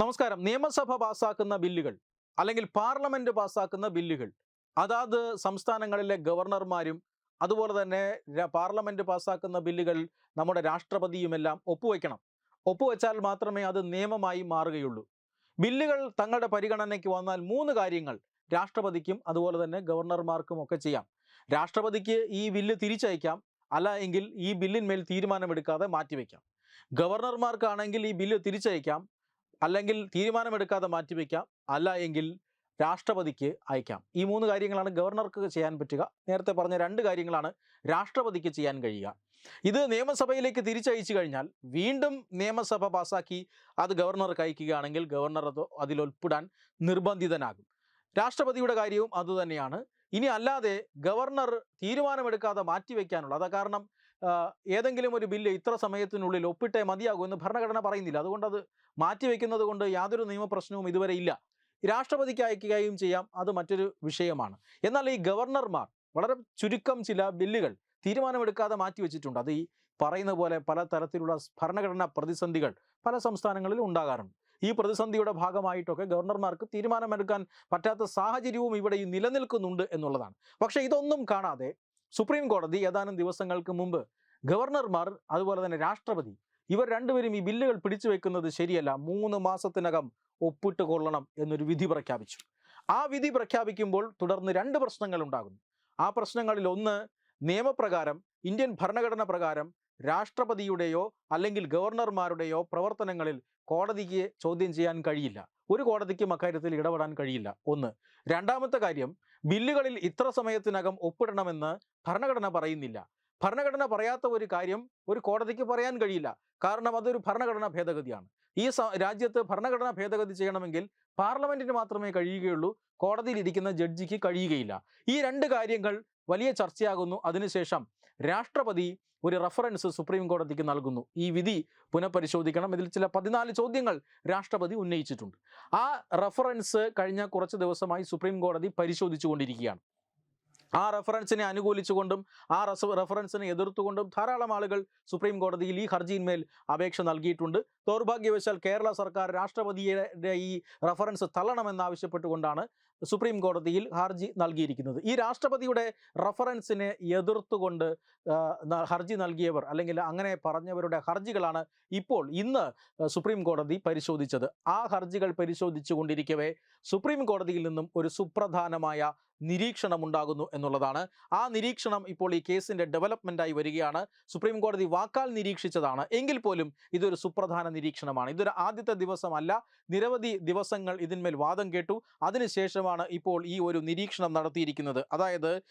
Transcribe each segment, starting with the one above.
നമസ്കാരം. നിയമസഭ പാസാക്കുന്ന ബില്ലുകൾ അല്ലെങ്കിൽ പാർലമെന്റ് പാസാക്കുന്ന ബില്ലുകൾ അതാത് സംസ്ഥാനങ്ങളിലെ ഗവർണർമാരും അതുപോലെ തന്നെ പാർലമെന്റ് പാസാക്കുന്ന ബില്ലുകൾ നമ്മുടെ രാഷ്ട്രപതിയുമെല്ലാം ഒപ്പുവെക്കണം. ഒപ്പുവെച്ചാൽ മാത്രമേ അത് നിയമമായി മാറുകയുള്ളൂ. ബില്ലുകൾ തങ്ങളുടെ പരിഗണനയ്ക്ക് വന്നാൽ മൂന്ന് കാര്യങ്ങൾ രാഷ്ട്രപതിക്കും അതുപോലെ തന്നെ ഗവർണർമാർക്കും ഒക്കെ ചെയ്യാം. രാഷ്ട്രപതിക്ക് ഈ ബില്ല് തിരിച്ചയക്കാം. അല്ല എങ്കിൽ ഈ ബില്ലിന്മേൽ തീരുമാനമെടുക്കാതെ മാറ്റിവെക്കാം. ഗവർണർമാർക്കാണെങ്കിൽ ഈ ബില്ല് തിരിച്ചയക്കാം. അല്ലെങ്കിൽ തീരുമാനമെടുക്കാതെ മാറ്റിവെക്കാം. അല്ല എങ്കിൽ രാഷ്ട്രപതിക്ക് അയക്കാം. ഈ മൂന്ന് കാര്യങ്ങളാണ് ഗവർണർക്ക് ചെയ്യാൻ പറ്റുക. നേരത്തെ പറഞ്ഞ രണ്ട് കാര്യങ്ങളാണ് രാഷ്ട്രപതിക്ക് ചെയ്യാൻ കഴിയുക. ഇത് നിയമസഭയിലേക്ക് തിരിച്ചയച്ചു കഴിഞ്ഞാൽ വീണ്ടും നിയമസഭ പാസാക്കി അത് ഗവർണർക്ക് അയക്കുകയാണെങ്കിൽ ഗവർണർ അത് അതിൽ ഉൾപ്പെടാൻ നിർബന്ധിതനാകും. രാഷ്ട്രപതിയുടെ കാര്യവും അതുതന്നെയാണ്. ഇനി അല്ലാതെ ഗവർണർ തീരുമാനമെടുക്കാതെ മാറ്റിവെക്കാനുള്ള അത് കാരണം ഏതെങ്കിലും ഒരു ബില്ല് ഇത്ര സമയത്തിനുള്ളിൽ ഒപ്പിട്ടേ മതിയാകൂ എന്ന് ഭരണഘടന പറയുന്നില്ല. അതുകൊണ്ട് അത് മാറ്റിവെക്കുന്നത് കൊണ്ട് യാതൊരു നിയമപ്രശ്നവും ഇതുവരെ ഇല്ല. രാഷ്ട്രപതിക്ക് അയക്കുകയും ചെയ്യാം. അത് മറ്റൊരു വിഷയമാണ്. എന്നാൽ ഈ ഗവർണർമാർ വളരെ ചുരുക്കം ചില ബില്ലുകൾ തീരുമാനമെടുക്കാതെ മാറ്റിവെച്ചിട്ടുണ്ട് അത് ഈ പറയുന്ന പോലെ പല തരത്തിലുള്ള ഭരണഘടനാ പ്രതിസന്ധികൾ പല സംസ്ഥാനങ്ങളിലും ഉണ്ടാകാറുണ്ട്. ഈ പ്രതിസന്ധിയുടെ ഭാഗമായിട്ടൊക്കെ ഗവർണർമാർക്ക് തീരുമാനമെടുക്കാൻ പറ്റാത്ത സാഹചര്യവും ഇവിടെ നിലനിൽക്കുന്നുണ്ട് എന്നുള്ളതാണ്. പക്ഷേ ഇതൊന്നും കാണാതെ സുപ്രീം കോടതി ഏതാനും ദിവസങ്ങൾക്ക് മുമ്പ് ഗവർണർമാർ അതുപോലെ തന്നെ രാഷ്ട്രപതി ഇവർ രണ്ടുപേരും ഈ ബില്ലുകൾ പിടിച്ചു വെക്കുന്നത് ശരിയല്ല. മൂന്ന് മാസത്തിനകം ഒപ്പിട്ട് കൊള്ളണം എന്നൊരു വിധി പ്രഖ്യാപിച്ചു. ആ വിധി പ്രഖ്യാപിക്കുമ്പോൾ തുടർന്ന് രണ്ട് പ്രശ്നങ്ങൾ ഉണ്ടാകുന്നു. ആ പ്രശ്നങ്ങളിൽ ഒന്ന് നിയമപ്രകാരം ഇന്ത്യൻ ഭരണഘടന പ്രകാരം രാഷ്ട്രപതിയുടെയോ അല്ലെങ്കിൽ ഗവർണർമാരുടെയോ പ്രവർത്തനങ്ങളിൽ കോടതിക്ക് ചോദ്യം ചെയ്യാൻ കഴിയില്ല. ഒരു കോടതിക്കും അക്കാര്യത്തിൽ ഇടപെടാൻ കഴിയില്ല. ഒന്ന് രണ്ടാമത്തെ കാര്യം ബില്ലുകളിൽ ഇത്ര സമയത്തിനകം ഒപ്പിടണമെന്ന് ഭരണഘടന പറയുന്നില്ല. ഭരണഘടന പറയാത്ത ഒരു കാര്യം ഒരു കോടതിക്ക് പറയാൻ കഴിയില്ല. കാരണം അതൊരു ഭരണഘടനാ ഭേദഗതിയാണ്. ഈ രാജ്യത്ത് ഭരണഘടനാ ഭേദഗതി ചെയ്യണമെങ്കിൽ പാർലമെന്റിന് മാത്രമേ കഴിയുകയുള്ളൂ കോടതിയിൽ ഇരിക്കുന്ന ജഡ്ജിക്ക് കഴിയുകയില്ല. ഈ രണ്ട് കാര്യങ്ങൾ വലിയ ചർച്ചയാകുന്നു. അതിനുശേഷം രാഷ്ട്രപതി ഒരു റഫറൻസ് സുപ്രീം കോടതിക്ക് നൽകുന്നു. ഈ വിധി പുനഃപരിശോധിക്കണം. ഇതിൽ ചില പതിനാല് ചോദ്യങ്ങൾ രാഷ്ട്രപതി ഉന്നയിച്ചിട്ടുണ്ട്. ആ റഫറൻസ് കഴിഞ്ഞ കുറച്ച് ദിവസമായി സുപ്രീം കോടതി പരിശോധിച്ചുകൊണ്ടിരിക്കുകയാണ്. ആ റെഫറൻസിനെ അനുകൂലിച്ചുകൊണ്ടും ആ റെഫറൻസിനെ എതിർത്തുകൊണ്ടും ധാരാളം ആളുകൾ സുപ്രീം കോടതിയിൽ ഈ ഹർജിയിന്മേൽ അപേക്ഷ നൽകിയിട്ടുണ്ട്. ദൗർഭാഗ്യവശാൽ കേരള സർക്കാർ രാഷ്ട്രപതിയുടെ ഈ റഫറൻസ് തള്ളണമെന്നാവശ്യപ്പെട്ടുകൊണ്ടാണ് സുപ്രീം കോടതിയിൽ ഹർജി നൽകിയിരിക്കുന്നത്. ഈ രാഷ്ട്രപതിയുടെ റഫറൻസിനെ എതിർത്തുകൊണ്ട് ഹർജി നൽകിയവർ അല്ലെങ്കിൽ അങ്ങനെ പറഞ്ഞവരുടെ ഹർജികളാണ് ഇപ്പോൾ ഇന്ന് സുപ്രീം കോടതി പരിശോധിച്ചത്. ആ ഹർജികൾ പരിശോധിച്ചു കൊണ്ടിരിക്കവേ സുപ്രീം കോടതിയിൽ നിന്നും ഒരു സുപ്രധാനമായ നിരീക്ഷണം ഉണ്ടാകുന്നു എന്നുള്ളതാണ്. ആ നിരീക്ഷണം ഇപ്പോൾ ഈ കേസിന്റെ ഡെവലപ്മെന്റായി വരികയാണ്. സുപ്രീം കോടതി വാക്കാൽ നിരീക്ഷിച്ചതാണ്. എങ്കിൽ പോലും ഇതൊരു സുപ്രധാന നിരീക്ഷണമാണ്. ഇതൊരു ആദ്യത്തെ ദിവസമല്ല. നിരവധി ദിവസങ്ങൾ ഇതിന്മേൽ വാദം കേട്ടു. അതിനുശേഷമാണ് ഇപ്പോൾ ഈ ഒരു നിരീക്ഷണം നടത്തിയിരിക്കുന്നത്. അതായത്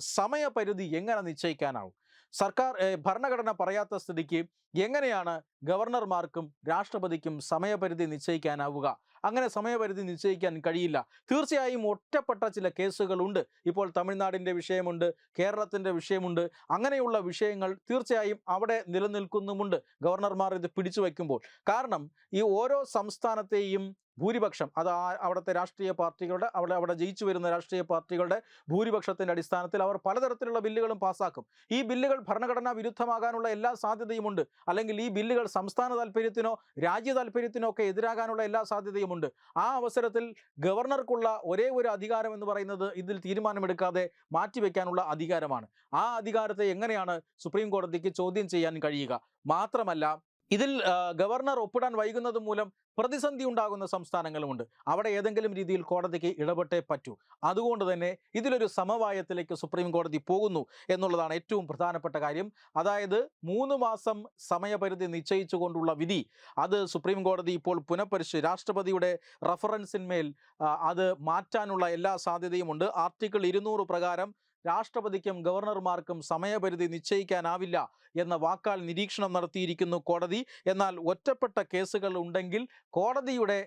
സമയപരിധി എങ്ങനെ നിശ്ചയിക്കാനാവും? സർക്കാർ ഭരണഘടന പറയാത്ത സ്ഥിതിക്ക് എങ്ങനെയാണ് ഗവർണർമാർക്കും രാഷ്ട്രപതിക്കും സമയപരിധി നിശ്ചയിക്കാനാവുക? അങ്ങനെ സമയപരിധി നിശ്ചയിക്കാൻ കഴിയില്ല. തീർച്ചയായും ഒറ്റപ്പെട്ട ചില കേസുകളുണ്ട്. ഇപ്പോൾ തമിഴ്നാടിന്റെ വിഷയമുണ്ട് കേരളത്തിന്റെ വിഷയമുണ്ട്. അങ്ങനെയുള്ള വിഷയങ്ങൾ തീർച്ചയായും അവിടെ നിലനിൽക്കുന്നുമുണ്ട് ഗവർണർമാർ ഇത് പിടിച്ചു വയ്ക്കുമ്പോൾ കാരണം ഈ ഓരോ സംസ്ഥാനത്തെയും ഭൂരിപക്ഷം അത് ആ അവിടുത്തെ രാഷ്ട്രീയ പാർട്ടികളുടെ അവിടെ അവിടെ ജയിച്ചു വരുന്ന രാഷ്ട്രീയ പാർട്ടികളുടെ ഭൂരിപക്ഷത്തിന്റെ അടിസ്ഥാനത്തിൽ അവർ പലതരത്തിലുള്ള ബില്ലുകളും പാസ്സാക്കും. ഈ ബില്ലുകൾ ഭരണഘടനാ വിരുദ്ധമാകാനുള്ള എല്ലാ സാധ്യതയുമുണ്ട്. അല്ലെങ്കിൽ ഈ ബില്ലുകൾ സംസ്ഥാന താല്പര്യത്തിനോ രാജ്യ താല്പര്യത്തിനോ ഒക്കെ എതിരാകാനുള്ള എല്ലാ സാധ്യതയുമുണ്ട്. ആ അവസരത്തിൽ ഗവർണർക്കുള്ള ഒരേ ഒരു അധികാരം എന്ന് പറയുന്നത് ഇതിൽ തീരുമാനമെടുക്കാതെ മാറ്റിവെക്കാനുള്ള അധികാരമാണ്. ആ അധികാരത്തെ എങ്ങനെയാണ് സുപ്രീം കോടതിക്ക് ചോദ്യം ചെയ്യാൻ കഴിയുക? മാത്രമല്ല ഇതിൽ ഗവർണർ ഒപ്പിടാൻ വൈകുന്നത് മൂലം പ്രതിസന്ധി ഉണ്ടാകുന്ന സംസ്ഥാനങ്ങളുമുണ്ട്. അവിടെ ഏതെങ്കിലും രീതിയിൽ കോടതിക്ക് ഇടപെട്ടേ പറ്റൂ. അതുകൊണ്ട് തന്നെ ഇതിലൊരു സമവായത്തിലേക്ക് സുപ്രീം കോടതി പോകുന്നു എന്നുള്ളതാണ് ഏറ്റവും പ്രധാനപ്പെട്ട കാര്യം. അതായത് മൂന്ന് മാസം സമയപരിധി നിശ്ചയിച്ചുകൊണ്ടുള്ള വിധി. അത് സുപ്രീം കോടതി ഇപ്പോൾ പുനഃപരിശു രാഷ്ട്രപതിയുടെ റഫറൻസിന്മേൽ അത് മാറ്റാനുള്ള എല്ലാ സാധ്യതയുമുണ്ട്. ആർട്ടിക്കിൾ ഇരുന്നൂറ് പ്രകാരം രാഷ്ട്രപതിക്കും ഗവർണർമാർക്കും സമയപരിധി നിശ്ചയിക്കാനാവില്ല എന്ന വാക്കാൽ നിരീക്ഷണം നടത്തിയിരിക്കുന്നു കോടതി. എന്നാൽ ഒറ്റപ്പെട്ട കേസുകൾ ഉണ്ടെങ്കിൽ കോടതിയുടെ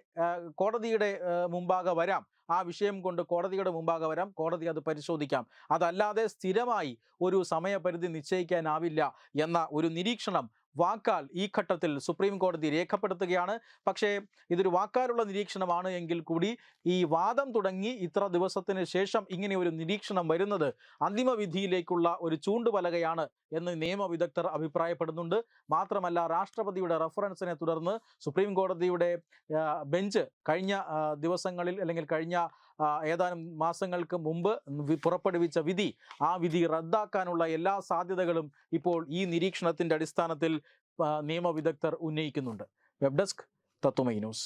കോടതിയുടെ മുമ്പാകെ വരാം. ആ വിഷയം കൊണ്ട് കോടതിയുടെ മുമ്പാകെ വരാം. കോടതി അത് പരിശോധിക്കാം. അതല്ലാതെ സ്ഥിരമായി ഒരു സമയപരിധി നിശ്ചയിക്കാനാവില്ല എന്ന ഒരു നിരീക്ഷണം വാക്കാൽ ഈ ഘട്ടത്തിൽ സുപ്രീം കോടതി രേഖപ്പെടുത്തുകയാണ്. പക്ഷേ ഇതൊരു വാക്കാലുള്ള നിരീക്ഷണമാണ് എങ്കിൽ കൂടി ഈ വാദം തുടങ്ങി ഇത്ര ദിവസത്തിന് ശേഷം ഇങ്ങനെ ഒരു നിരീക്ഷണം വരുന്നത് അന്തിമ വിധിയിലേക്കുള്ള ഒരു ചൂണ്ടുപലകയാണ് എന്ന് നിയമവിദഗ്ധർ അഭിപ്രായപ്പെടുന്നുണ്ട്. മാത്രമല്ല രാഷ്ട്രപതിയുടെ റഫറൻസിനെ തുടർന്ന് സുപ്രീം കോടതിയുടെ ബെഞ്ച് കഴിഞ്ഞ ദിവസങ്ങളിൽ അല്ലെങ്കിൽ കഴിഞ്ഞ ഏതാനും മാസങ്ങൾക്ക് മുമ്പ് പുറപ്പെടുവിച്ച വിധി ആ വിധി റദ്ദാക്കാനുള്ള എല്ലാ സാധ്യതകളും ഇപ്പോൾ ഈ നിരീക്ഷണത്തിന്റെ അടിസ്ഥാനത്തിൽ നിയമവിദഗ്ധർ ഉന്നയിക്കുന്നുണ്ട്. Web desk Tatwamayi news.